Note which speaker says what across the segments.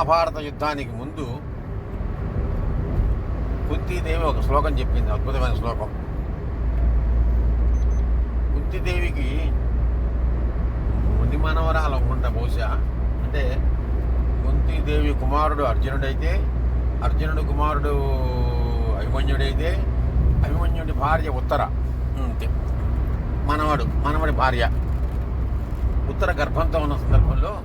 Speaker 1: మహాభారత యుద్ధానికి ముందు కుంతీదేవి ఒక శ్లోకం చెప్పింది అద్భుతమైన శ్లోకం. కుంతీదేవికి ముని మనవరాలు ఉండ బహుశా అంటే కుంతీదేవి కుమారుడు అర్జునుడైతే అర్జునుడు కుమారుడు అభిమన్యుడైతే అభిమన్యుడి భార్య ఉత్తర. అంతే. మనవడు మనవడి భార్య. ఉత్తర గర్భంతో ఉన్న సందర్భంలో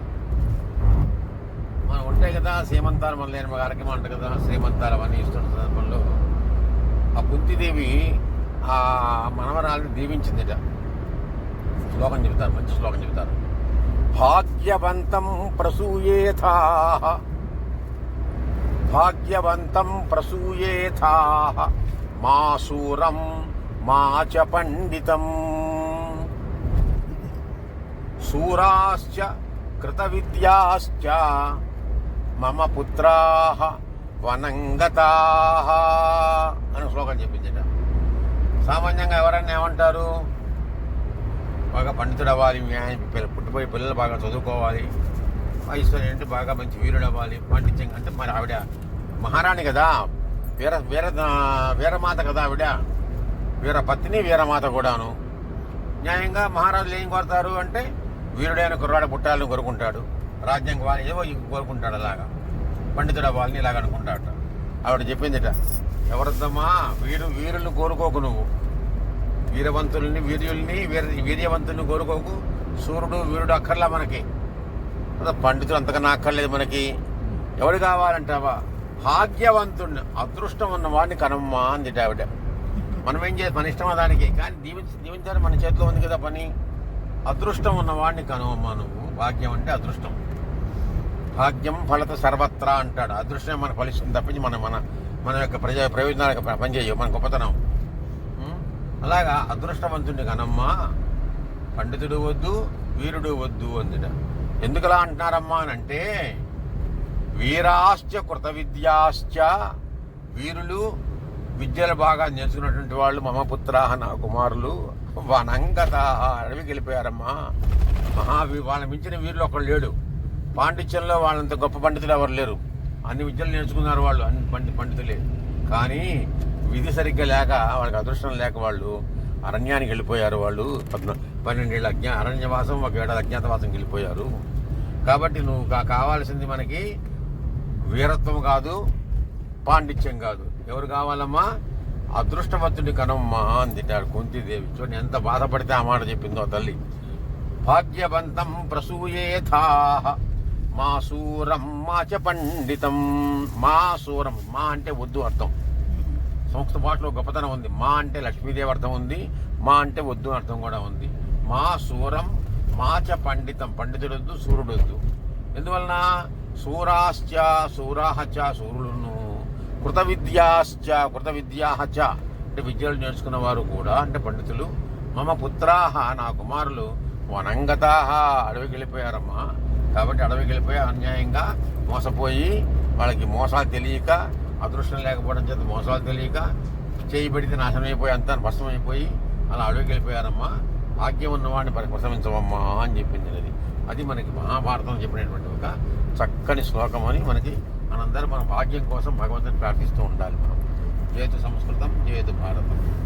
Speaker 1: కదా శ్రీమంతాలు మన లేని కార్యక్రమం అంట కదా శ్రీమంతాలు అవన్నీ ఇస్తున్న సందర్భంలో ఆ కుంతిదేవి ఆ మనవరాలను దీవించిందిట. శ్లోకం చెబుతారు మంచి శ్లోకం చెబుతారు. భాగ్యవంతం ప్రసూయేథా. భాగ్యవంతం ప్రసూయేథా. మా శూరం మా చ పండితం. శూరాశ్చ కృత విద్యాశ్చ మమ పుత్రా వనంగతా అని శ్లోకం చెప్పించట సామాన్యంగా ఎవరైనా ఏమంటారు? బాగా పండితుడు అవ్వాలి పిల్ల- పుట్టిపోయి పిల్లలు బాగా చదువుకోవాలి వయసు అంటే బాగా మంచి వీరుడు అవ్వాలి పండించం అంటే మరి ఆవిడ మహారాణి కదా వీర వీర వీరమాత కదా ఆవిడ. వీర పత్ని వీరమాత కూడాను. న్యాయంగా మహారాజులు ఏం కోరుతారు అంటే వీరుడైన కుర్రాడు పుట్టాలని కోరుకుంటాడు. రాజ్యం కావాలి ఏవో కోరుకుంటాడు అలాగా. పండితుడు అవ్వాలని ఇలాగ అనుకుంటాడు ఆవిడ చెప్పిందిట ఎవరిద్దమ్మా వీరు వీరుల్ని కోరుకోకు నువ్వు. వీరవంతుల్ని వీర్యుల్ని వీర వీర్యవంతుల్ని కోరుకోకు. సూర్యుడు వీరుడు అక్కర్లా మనకి. పండితుడు అంతకన్నా అక్కర్లేదు మనకి. ఎవడు కావాలంటావా? భాగ్యవంతుడిని అదృష్టం ఉన్న వాడిని కనమ్మా అందిట ఆవిడ. మనం ఏం చేయాలి? మన ఇష్టమా దానికి? కానీ దీవించి దీవించాలి. మన చేతిలో ఉంది కదా పని. అదృష్టం ఉన్న వాడిని కనువమ్మా నువ్వు. భాగ్యం అంటే అదృష్టం. భాగ్యం ఫలత సర్వత్రా అంటాడు. అదృష్టం మన ఫలిస్తుంది తప్పించి మన మన మన యొక్క ప్రజా ప్రయోజనాలకు ప- పనిచేయవు. మన గొప్పతనం. అలాగా అదృష్టవంతుడి కనమ్మా పండితుడు వద్దు వీరుడు వద్దు అందుట. ఎందుకలా అంటున్నారమ్మా అని అంటే వీరాశ్చ కృత విద్యాశ్చ వీరులు విద్యలు బాగా నేర్చుకున్నటువంటి వాళ్ళు మమ పుత్రాహ నా కుమారులు. వనంగత అడవికి వెళ్ళిపోయారమ్మా. మహావి వాళ్ళని మించిన వీరులు ఒకళ్ళు లేడు. పాండిత్యంలో వాళ్ళంత గొప్ప పండితులు ఎవరు లేరు. అన్ని విద్యలు నేర్చుకున్నారు వాళ్ళు అన్ని పండి పండితులే. కానీ విధి సరిగ్గా లేక వాళ్ళకి అదృష్టం లేక వాళ్ళు అరణ్యానికి వెళ్ళిపోయారు వాళ్ళు. పద్న పన్నెండేళ్ళ అజ్ఞా అరణ్యవాసం ఒక ఏడాది అజ్ఞాతవాసం వెళ్ళిపోయారు. కాబట్టి నువ్వు కా- కావాల్సింది మనకి వీరత్వం కాదు పాండిత్యం కాదు. ఎవరు కావాలమ్మా? అదృష్టవంతుడి కనమ్మా అందిటాడు కుంతిదేవి. చూడండి ఎంత బాధపడితే ఆ మాట చెప్పిందో తల్లి. భాగ్యవంతం ప్రసూయేథాహ మా సూరం మా చ పండితం. మా సూరం మా అంటే వద్దు అర్థం. సంస్కృత భాషలో గొప్పతనం ఉంది. మా అంటే లక్ష్మీదేవి అర్థం ఉంది. మా అంటే వద్దు అర్థం కూడా ఉంది. మా సూరం మా చ పండితం. పండితుడొద్దు సూర్యుడొద్దు. ఎందువలన? సూరాశ్చ సూరాహచ సూర్యుడును. కృత విద్యాశ్చ కృత విద్యాహచ అంటే విద్యలు నేర్చుకున్న వారు కూడా అంటే పండితులు మమ పుత్రాహ నా కుమారులు వనంగతాహ. అడవికి వెళ్ళిపోయారమ్మా కాబట్టి అడవికి వెళ్ళిపోయి అన్యాయంగా మోసపోయి వాళ్ళకి మోసాలు తెలియక అదృష్టం లేకపోవడం చేత మోసాలు తెలియక చేయి పెడితే నాశనం అయిపోయి అంతా భస్మం అయిపోయి అలా అడవికి వెళ్ళిపోయారమ్మా. భాగ్యం ఉన్నవాడిని పరి ప్రశమించవమ్మా అని చెప్పింది అది. అది మనకి మహాభారతం చెప్పినటువంటి ఒక చక్కని శ్లోకం అని మనకి మనందరం మన భాగ్యం కోసం భగవంతుని ప్రార్థిస్తూ ఉండాలి మనం. జయతు సంస్కృతం జయతు భారతం.